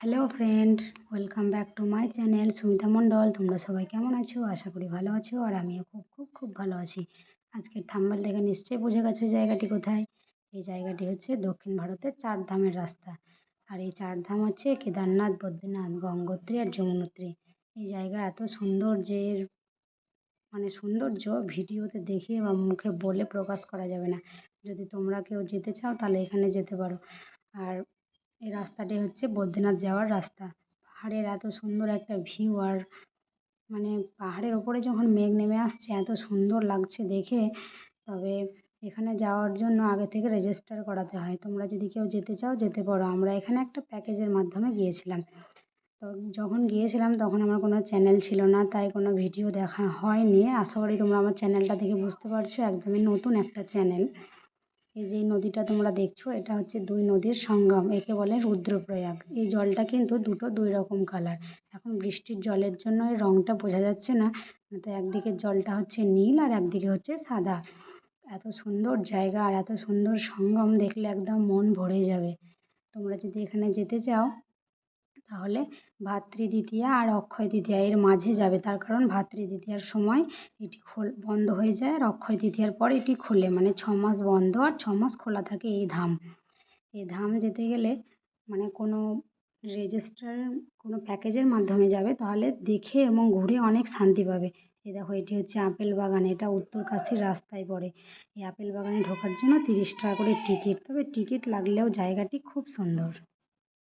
Hello friend welcome back to my channel Sumita Mondal তোমরা সবাই কেমন আছো? আশা করি ভালো আছো, আর আমিও খুব খুব খুব ভালো আছি। আজকের থাম্বাল দেখে নিশ্চয়ই বুঝে গেছো জায়গাটি কোথায়? এই জায়গাটি হচ্ছে দক্ষিণ ভারতের চার ধামের রাস্তা। আর এই চার ধাম হচ্ছে কেদারনাথ, বদ্রীনাথ, গঙ্গোত্রী আর যমুনোত্রী। এই জায়গা এত সুন্দর যে মানে সৌন্দর্য ভিডিওতে দেখে বা মুখে বলে প্রকাশ করা যাবে না। যদি তোমরা কেউ যেতে চাও তাহলে এখানে যেতে পারো। আর এই রাস্তাটি হচ্ছে বদ্রীনাথ যাওয়ার রাস্তা। পাহাড়ের এত সুন্দর একটা ভিউ আর মানে পাহাড়ের ওপরে যখন মেঘ নেমে আসছে, এত সুন্দর লাগছে দেখে। তবে এখানে যাওয়ার জন্য আগে থেকে রেজিস্টার করাতে হয়। তোমরা যদি কেউ যেতে চাও, যেতে পারো। আমরা এখানে একটা প্যাকেজের মাধ্যমে গিয়েছিলাম। তো যখন গিয়েছিলাম, তখন আমার কোনো চ্যানেল ছিল না, তাই কোনো ভিডিও দেখা হয়নি। আশা করি তোমরা আমার চ্যানেলটা দেখে বুঝতে পারছ। একদমই নতুন একটা চ্যানেল এই যে নদীটা তোমরা দেখছ, এটা হচ্ছে দুই নদীর সঙ্গম, একে বলে রুদ্রপ্রয়াগ। এই জলটা কিন্তু দুটো দুই রকম কালার এখন বৃষ্টির জলের জন্য এই রঙটা বোঝা যাচ্ছে না। তো একদিকের জলটা হচ্ছে নীল আর একদিকে হচ্ছে সাদা। এত সুন্দর জায়গা আর এত সুন্দর সঙ্গম দেখলে একদম মন ভরে যাবে। তোমরা যদি এখানে যেতে চাও তাহলে ভাতৃদ্বিতীয়া আর অক্ষয় তৃতীয়া এর মাঝে যাবে। তার কারণ ভাতৃদ্বিতীয়ার সময় এটি খোল, বন্ধ হয়ে যায় আর অক্ষয় তৃতীয়ার পর এটি খোলে। মানে ছ মাস বন্ধ আর ছ মাস খোলা থাকে এই ধাম। এই ধাম যেতে গেলে মানে কোনো রেজিস্টার কোনো প্যাকেজের মাধ্যমে যাবে। তাহলে দেখে এবং ঘুরে অনেক শান্তি পাবে। এই দেখো, এটি হচ্ছে আপেল বাগান। এটা উত্তরকাশীর রাস্তায় পড়ে। এই আপেল বাগানে ঢোকার জন্য তিরিশ টাকা করে টিকিট তবে টিকিট লাগলেও জায়গাটি খুব সুন্দর।